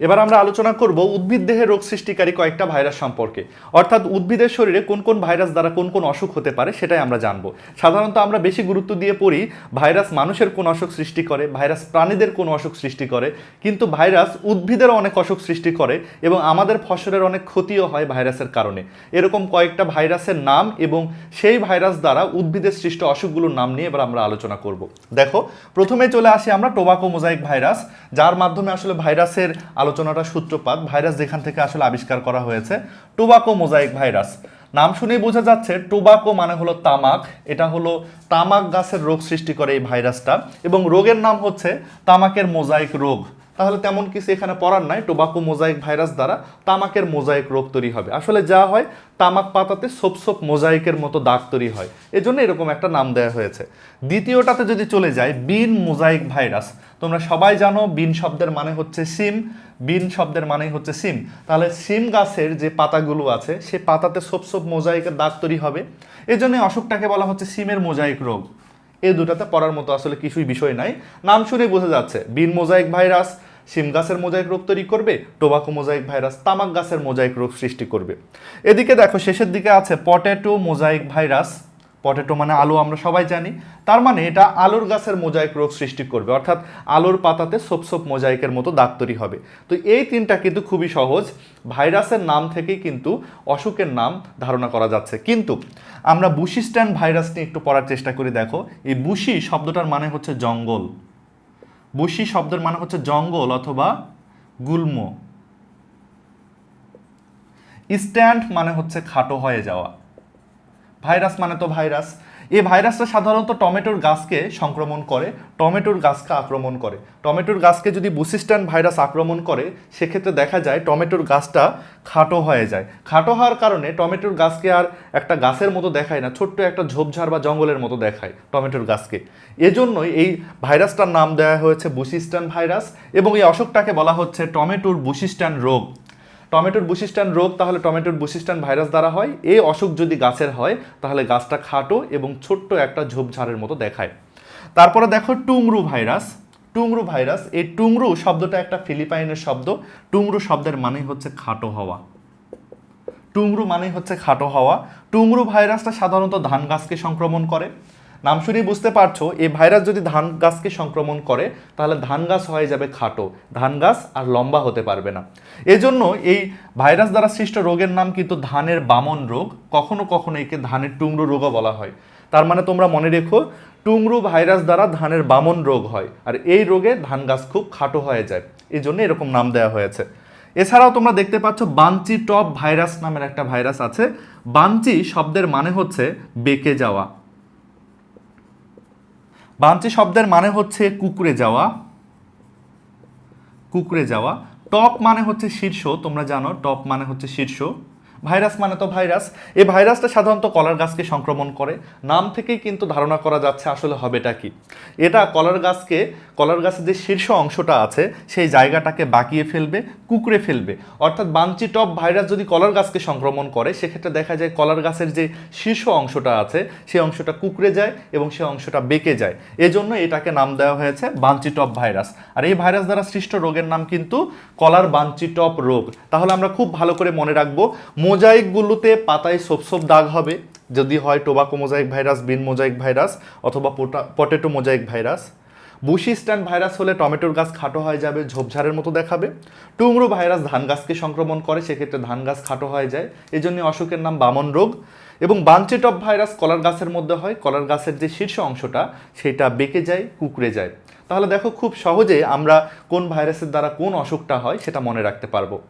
এবার আমরা আলোচনা করব উদ্ভিদ দেহে রোগ সৃষ্টিকারী কয়েকটা ভাইরাস সম্পর্কে। অর্থাৎ উদ্ভিদের শরীরে কোন কোন ভাইরাস দ্বারা কোন কোন অসুখ হতে পারে সেটাই আমরা জানব। সাধারণত আমরা বেশি গুরুত্ব দিয়ে পড়ি ভাইরাস মানুষের কোন অসুখ সৃষ্টি করে, ভাইরাস প্রাণীদের কোন অসুখ সৃষ্টি করে, কিন্তু ভাইরাস উদ্ভিদের অনেক অসুখ সৃষ্টি করে এবং আমাদের ফসলের অনেক ক্ষতিও হয় ভাইরাসের কারণে। এরকম কয়েকটা ভাইরাসের নাম এবং সেই ভাইরাস দ্বারা উদ্ভিদের সৃষ্ট অসুখগুলোর নাম নিয়ে এবার আমরা আলোচনা করব। দেখো, প্রথমে চলে আসি আমরা টোবাকো মোজাইক ভাইরাস, যার মাধ্যমে আসলে ভাইরাসের আলোচনাটা সূত্রপাত, ভাইরাস যেখান থেকে আসলে আবিষ্কার করা হয়েছে, টোবাকো মোজাইক ভাইরাস। নাম শুনেই বোঝা যাচ্ছে টোবাকো মানে হলো তামাক, এটা হলো তামাক গাছের রোগ সৃষ্টি করে এই ভাইরাসটা, এবং রোগের নাম হচ্ছে তামাকের মোজাইক রোগ। তাহলে তেমন কিছু এখানে পড়ার নাই। টোবাকো মোজাইক ভাইরাস দ্বারা তামাকের মোজাইক রোগ তৈরি হবে। আসলে যা হয়, তামাক পাতাতে সোপ সোপ মোজাইকের মতো দাগ তৈরি হয়। এজন্য এরকম একটা নাম দেওয়া হয়েছে। দ্বিতীয়টাতে যদি চলে যায় বিন মোজাইক ভাইরাস। তোমরা সবাই জানো, বিন শব্দের মানে হচ্ছে সিম বিন শব্দের মানে হচ্ছে সিম তাহলে সিম গাছের যে পাতাগুলো আছে, সে পাতাতে সোপ সোপ মোজাইকের দাগ তৈরি হবে। এই জন্য অসুখটাকে বলা হচ্ছে সিমের মোজাইক রোগ। এই দুটাতে পড়ার মতো আসলে কিছুই বিষয় নাই। নাম শুনে বোঝা যাচ্ছে, বিন মোজাইক ভাইরাস সিম গাছের মোজাইক রোগ তৈরি করবে, টোবাকো মোজাইক ভাইরাস, তামাক গাছের মোজাইক রোগ সৃষ্টি করবে। এদিকে দেখো, শেষের দিকে আছে পটেটো মোজাইক ভাইরাস। পটেটো মানে আলু, আমরা সবাই জানি। তার মানে এটা আলুর গাছের মোজাইক রোগ সৃষ্টি করবে। অর্থাৎ আলুর পাতাতে সোপ সোপ মোজাইকের মতো দাগ তৈরি হবে। তো এই তিনটা কিন্তু খুবই সহজ। ভাইরাসের নাম থেকেই কিন্তু অসুখের নাম ধারণা করা যাচ্ছে। কিন্তু আমরা বুশিস্ট্যান ভাইরাস নিয়ে একটু পড়ার চেষ্টা করি, দেখো। এই বুশি শব্দটার মানে হচ্ছে জঙ্গল। বুশি শব্দের মানে হচ্ছে জঙ্গল অথবা গুল্ম। স্ট্যান্ড মানে হচ্ছে খাটো হয়ে যাওয়া। ভাইরাস মানে তো ভাইরাস। এই ভাইরাসটা সাধারণত টমেটোর গাছকে সংক্রমণ করে, টমেটোর গাছকে আক্রমণ করে। টমেটোর গাছকে যদি বুসিস্টান ভাইরাস আক্রমণ করে, সেক্ষেত্রে দেখা যায় টমেটোর গাছটা খাটো হয়ে যায়। খাটো হওয়ার কারণে টমেটোর গাছকে আর একটা গাছের মতো দেখায় না, ছোট্ট একটা ঝোপঝাড় বা জঙ্গলের মতো দেখায় টমেটোর গাছকে। এজন্যই এই ভাইরাসটার নাম দেওয়া হয়েছে বুসিস্টান ভাইরাস এবং এই অসুখটাকে বলা হচ্ছে টমেটোর বুসিস্টান রোগ। টমেটোর বুসিস্টান রোগ, তাহলে টমেটোর বুসিস্টান ভাইরাস দ্বারা হয়। এই অসুখ যদি গাছের হয়, তাহলে গাছটা খাটো এবং ছোট্ট একটা ঝোপঝাড়ের মতো দেখায়। তারপরে দেখো টুংরু ভাইরাস। টুংরু ভাইরাস, এই টুংরু শব্দটা একটা ফিলিপাইনের শব্দ। টুংরু শব্দের মানে হচ্ছে খাটো হওয়া। টুংরু মানে হচ্ছে খাটো হওয়া। টুংরু ভাইরাসটা সাধারণত ধান গাছকে সংক্রমণ করে। নাম শুনেই বুঝতে পারছ এই ভাইরাস যদি ধান গাছকে সংক্রমণ করে, তাহলে ধান গাছ হয়ে যাবে খাটো। ধান গাছ আর লম্বা হতে পারবে না। এজন্য এই ভাইরাস দ্বারা সৃষ্ট রোগের নাম কিন্তু ধানের বামন রোগ, কখনো কখনো একে ধানের টুংরু রোগও বলা হয়। তার মানে তোমরা মনে রেখো, টুংরু ভাইরাস দ্বারা ধানের বামন রোগ হয়, আর এই রোগে ধান গাছ খুব খাটো হয়ে যায়। এই জন্য এরকম নাম দেওয়া হয়েছে। এছাড়াও তোমরা দেখতে পাচ্ছ, বাঞ্চি টপ ভাইরাস নামের একটা ভাইরাস আছে। বাঞ্চি শব্দের মানে হচ্ছে বেঁকে যাওয়া। বাঞ্চি শব্দের মানে হচ্ছে কুকুরে যাওয়া। কুকুরে যাওয়া। টপ মানে হচ্ছে শীর্ষ, তোমরা জানো, টপ মানে হচ্ছে শীর্ষ। ভাইরাস মানে তো ভাইরাস। এই ভাইরাসটা সাধারণত কলার গাছকে সংক্রমণ করে। নাম থেকেই কিন্তু ধারণা করা যাচ্ছে আসলে হবেটা কি। এটা কলার গাছকে, কলার গাছের যে শীর্ষ অংশটা আছে, সেই জায়গাটাকে বাঁকিয়ে ফেলবে কুকুরে ফেলবে। অর্থাৎ বাঞ্চি টপ ভাইরাস যদি কলার গাছকে সংক্রমণ করে, সেক্ষেত্রে দেখা যায় কলার গাছের যে শীর্ষ অংশটা আছে, সেই অংশটা কুকুরে যায় এবং সেই অংশটা বেঁকে যায়। এজন্য এটাকে নাম দেওয়া হয়েছে বাঞ্চি টপ ভাইরাস। আর এই ভাইরাস দ্বারা সৃষ্ট রোগের নাম কিন্তু কলার বাঞ্চি টপ রোগ। তাহলে আমরা খুব ভালো করে মনে রাখব মোজাইকগুলোতে পাতায় সোপ দাগ হবে। যদি হয় tobacco mosaic virus, bean mosaic virus অথবা potato mosaic virus. Bushy stand virus হলে টমেটোর গাছ খাটো হয়ে যাবে, ঝোপঝাড়ের মতো দেখাবে। টুংরু ভাইরাস ধান গাছকে সংক্রমণ করে, সেক্ষেত্রে ধান গাছ খাটো হয়ে যায়। এই জন্য অসুখের নাম বামন রোগ। এবং বাঞ্চেটপ ভাইরাস কলার গাছের মধ্যে হয়। কলার গাছের যে শীর্ষ অংশটা, সেটা বেঁকে যায়, কুকড়ে যায়। তাহলে দেখো খুব সহজে আমরা কোন ভাইরাসের দ্বারা কোন অসুখটা হয়, সেটা মনে রাখতে পারব।